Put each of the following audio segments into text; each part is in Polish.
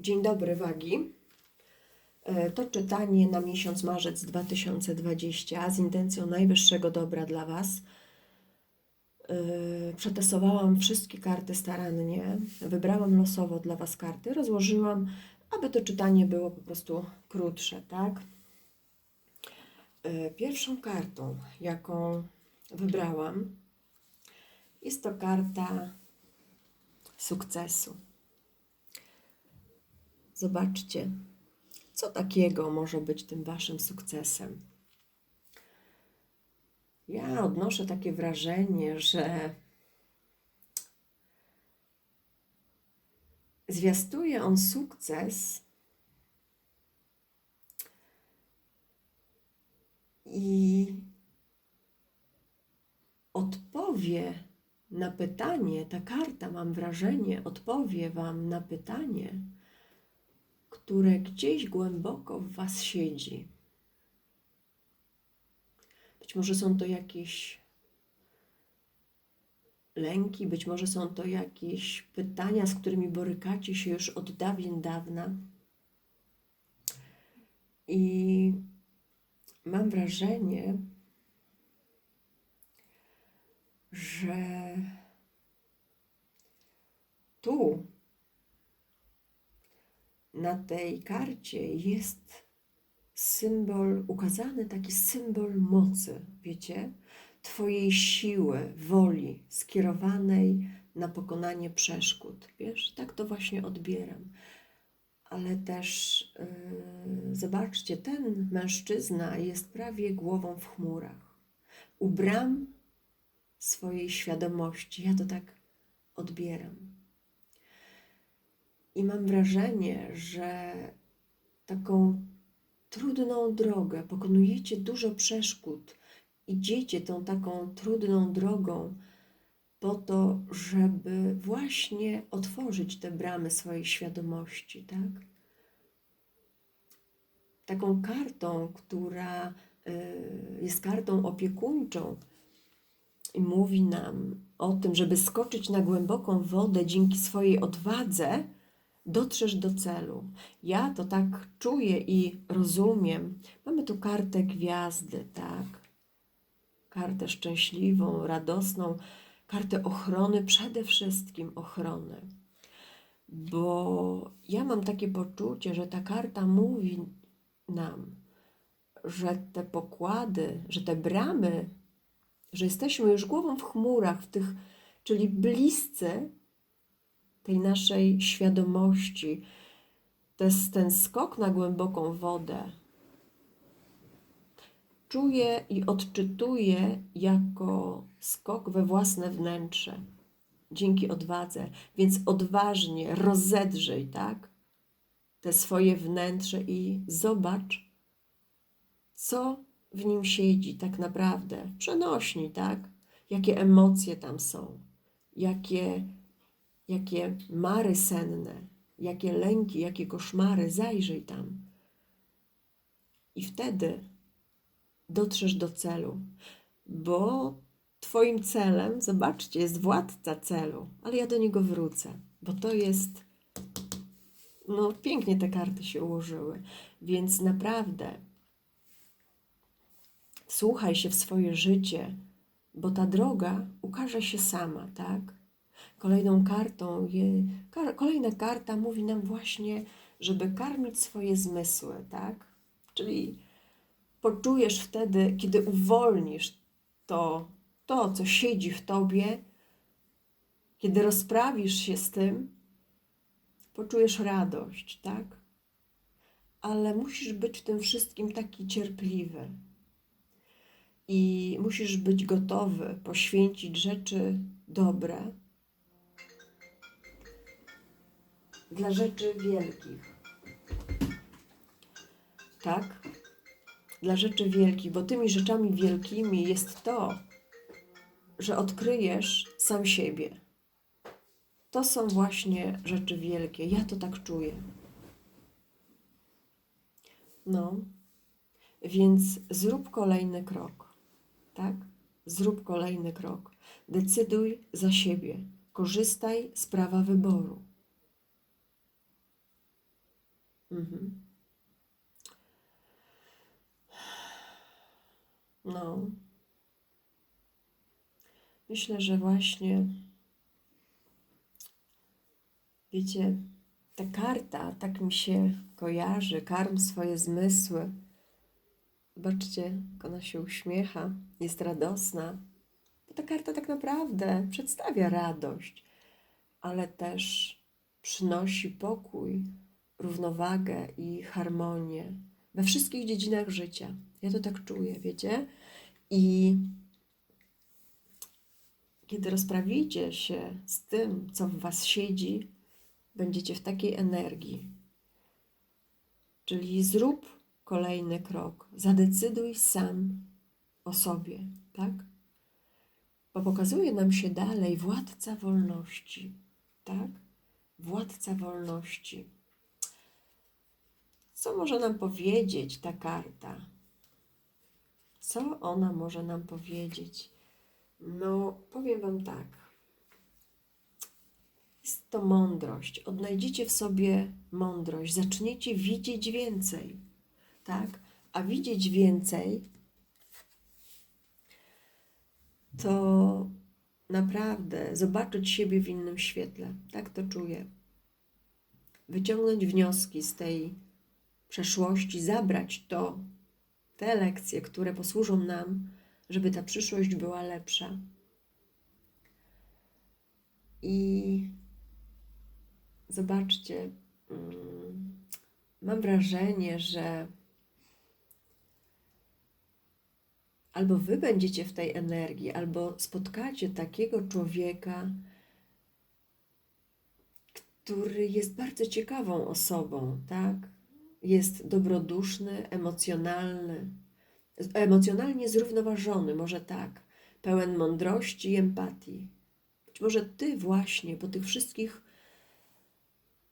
Dzień dobry, wagi. E, To czytanie na miesiąc marzec 2020 z intencją najwyższego dobra dla Was. E, Przetestowałam wszystkie karty starannie, wybrałam losowo dla Was karty, rozłożyłam, aby to czytanie było po prostu krótsze, tak? E, Pierwszą kartą, jaką wybrałam, jest to karta sukcesu. Zobaczcie, co takiego może być tym waszym sukcesem. Ja odnoszę takie wrażenie, że zwiastuje on sukces i odpowie na pytanie, ta karta, mam wrażenie, odpowie Wam na pytanie, które gdzieś głęboko w Was siedzi. Być może są to jakieś lęki, być może są to jakieś pytania, z którymi borykacie się już od dawien dawna. I mam wrażenie, że tu na tej karcie jest symbol, ukazany taki symbol mocy, wiecie? Twojej siły, woli skierowanej na pokonanie przeszkód. Wiesz, tak to właśnie odbieram. Ale też yy, zobaczcie, ten mężczyzna jest prawie głową w chmurach. U bram swojej świadomości. Ja to tak odbieram. I mam wrażenie, że taką trudną drogę, pokonujecie dużo przeszkód, idziecie tą taką trudną drogą po to, żeby właśnie otworzyć te bramy swojej świadomości, tak? Taką kartą, która y, jest kartą opiekuńczą, i mówi nam o tym, żeby skoczyć na głęboką wodę dzięki swojej odwadze, dotrzesz do celu. Ja to tak czuję i rozumiem. Mamy tu kartę gwiazdy, tak? Kartę szczęśliwą, radosną, kartę ochrony, przede wszystkim ochrony. Bo ja mam takie poczucie, że ta karta mówi nam, że te pokłady, że te bramy że jesteśmy już głową w chmurach, w tych, czyli bliscy tej naszej świadomości. To jest ten skok na głęboką wodę. Czuję i odczytuję jako skok we własne wnętrze, dzięki odwadze. Więc odważnie rozedrzyj, tak? Te swoje wnętrze i zobacz, co w nim siedzi tak naprawdę, przenośni, tak? Jakie emocje tam są, jakie, jakie mary senne, jakie lęki, jakie koszmary, zajrzyj tam. I wtedy dotrzesz do celu, bo Twoim celem, zobaczcie, jest władca celu, ale ja do niego wrócę, bo to jest. No, pięknie te karty się ułożyły, więc naprawdę Słuchaj się w swoje życie, bo ta droga ukaże się sama, tak? Kolejną kartą, kolejna karta mówi nam właśnie, żeby karmić swoje zmysły, tak? Czyli poczujesz wtedy, kiedy uwolnisz to, to, co siedzi w tobie, kiedy rozprawisz się z tym, poczujesz radość, tak? Ale musisz być w tym wszystkim taki cierpliwy i musisz być gotowy poświęcić rzeczy dobre dla rzeczy wielkich. Tak? Dla rzeczy wielkich, bo tymi rzeczami wielkimi jest to, że odkryjesz sam siebie. To są właśnie rzeczy wielkie. Ja to tak czuję. No, więc zrób kolejny krok tak? Zrób kolejny krok. Decyduj za siebie. Korzystaj z prawa wyboru. Mhm. No. Myślę, że właśnie, wiecie, ta karta tak mi się kojarzy, karm swoje zmysły. Zobaczcie, jak ona się uśmiecha, jest radosna. Bo ta karta tak naprawdę przedstawia radość, ale też przynosi pokój, równowagę i harmonię we wszystkich dziedzinach życia. Ja to tak czuję, wiecie? I kiedy rozprawicie się z tym, co w Was siedzi, będziecie w takiej energii. Czyli zrób kolejny krok, zadecyduj sam o sobie, tak? Bo pokazuje nam się dalej władca wolności, tak? Władca wolności. Co może nam powiedzieć ta karta? Co ona może nam powiedzieć? No, powiem Wam tak. Jest to mądrość. Odnajdziecie w sobie mądrość. Zaczniecie widzieć więcej. Tak? A widzieć więcej to naprawdę zobaczyć siebie w innym świetle. Tak to czuję. Wyciągnąć wnioski z tej przeszłości, zabrać to, te lekcje, które posłużą nam, żeby ta przyszłość była lepsza. I zobaczcie, mm, mam wrażenie, że albo wy będziecie w tej energii, albo spotkacie takiego człowieka, który jest bardzo ciekawą osobą, tak? Jest dobroduszny, emocjonalny, emocjonalnie zrównoważony, może tak, pełen mądrości i empatii. Być może ty właśnie po tych wszystkich,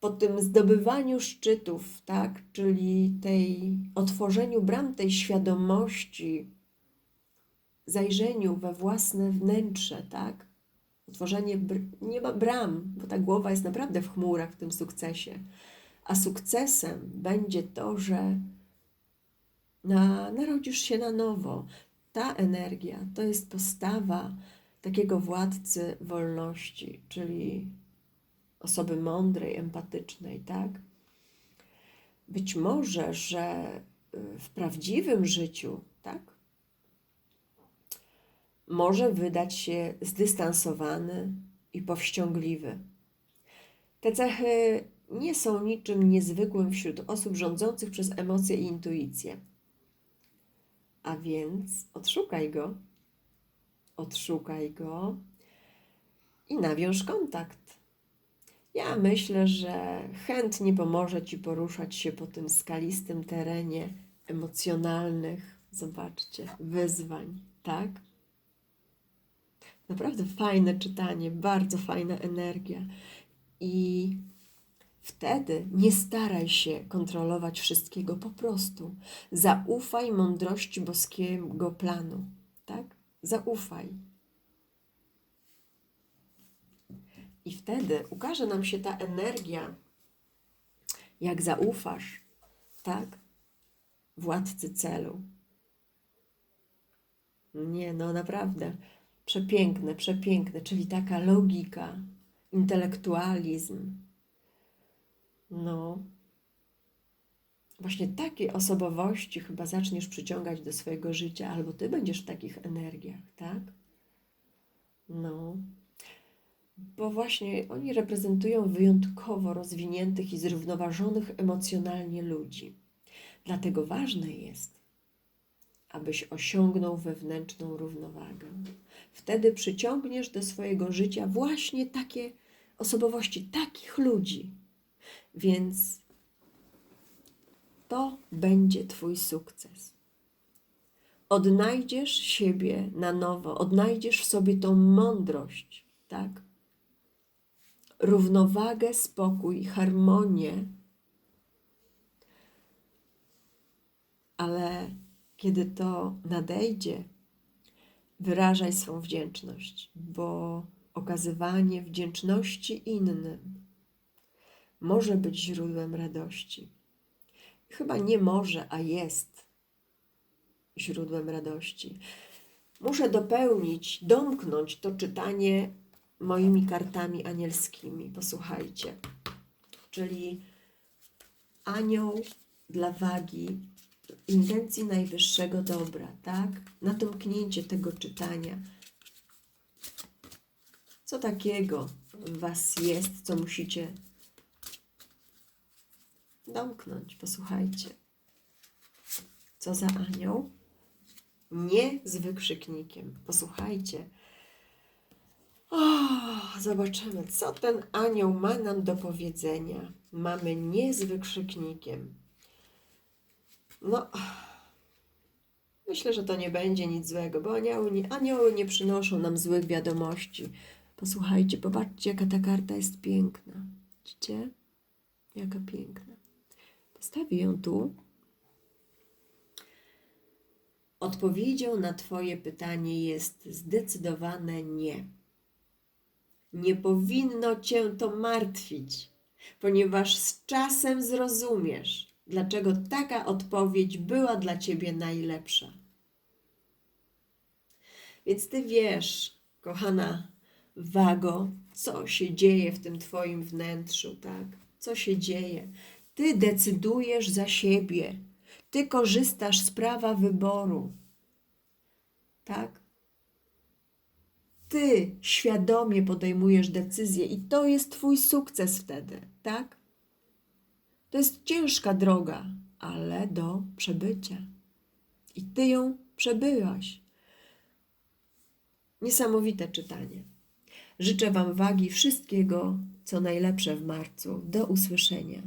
po tym zdobywaniu szczytów, tak, czyli tej otworzeniu bram tej świadomości, zajrzeniu we własne wnętrze, tak, otworzenie nie ma bram, bo ta głowa jest naprawdę w chmurach w tym sukcesie. A sukcesem będzie to, że na, narodzisz się na nowo. Ta energia to jest postawa takiego władcy wolności, czyli osoby mądrej, empatycznej, tak? Być może, że y, w prawdziwym życiu, tak? Może wydać się zdystansowany i powściągliwy. Te cechy nie są niczym niezwykłym wśród osób rządzących przez emocje i intuicję. A więc odszukaj go, odszukaj go i nawiąż kontakt. Ja myślę, że chętnie pomoże Ci poruszać się po tym skalistym terenie emocjonalnych, zobaczcie, wyzwań, tak? Naprawdę fajne czytanie, bardzo fajna energia. I Wtedy nie staraj się kontrolować wszystkiego, po prostu zaufaj mądrości boskiego planu, tak? Zaufaj. I wtedy ukaże nam się ta energia, jak zaufasz, tak? Władcy celu. Nie, no naprawdę. Przepiękne, przepiękne, czyli taka logika, intelektualizm, no, właśnie takie osobowości chyba zaczniesz przyciągać do swojego życia, albo ty będziesz w takich energiach, tak? No, bo właśnie oni reprezentują wyjątkowo rozwiniętych i zrównoważonych emocjonalnie ludzi. Dlatego ważne jest, abyś osiągnął wewnętrzną równowagę. Wtedy przyciągniesz do swojego życia właśnie takie osobowości, takich ludzi, więc to będzie Twój sukces. Odnajdziesz siebie na nowo, odnajdziesz w sobie tą mądrość, tak? Równowagę, spokój, harmonię. Ale kiedy to nadejdzie, wyrażaj swą wdzięczność, bo okazywanie wdzięczności innym może być źródłem radości. chyba nie może, a jest źródłem radości. Muszę dopełnić, domknąć to czytanie moimi kartami anielskimi. Posłuchajcie. Czyli anioł dla wagi intencji najwyższego dobra, tak? Na domknięcie tego czytania. Co takiego w Was jest, co musicie domknąć? Posłuchajcie. Co za anioł? Nie z wykrzyknikiem. Posłuchajcie. O, zobaczymy, co ten anioł ma nam do powiedzenia. Mamy nie z wykrzyknikiem. No, myślę, że to nie będzie nic złego, bo anioły nie, anioły nie przynoszą nam złych wiadomości. Posłuchajcie, popatrzcie, jaka ta karta jest piękna. Widzicie? Jaka piękna. Postawię ją tu. Odpowiedzią na Twoje pytanie jest zdecydowane nie. Nie powinno Cię to martwić, ponieważ z czasem zrozumiesz, dlaczego taka odpowiedź była dla Ciebie najlepsza. Więc Ty wiesz, kochana wago, co się dzieje w tym Twoim wnętrzu, tak? Co się dzieje? Ty decydujesz za siebie. Ty korzystasz z prawa wyboru. Tak? Ty świadomie podejmujesz decyzję i to jest Twój sukces wtedy, tak? To jest ciężka droga, ale do przebycia. I Ty ją przebyłaś. Niesamowite czytanie. Życzę Wam wagi wszystkiego, co najlepsze w marcu. Do usłyszenia.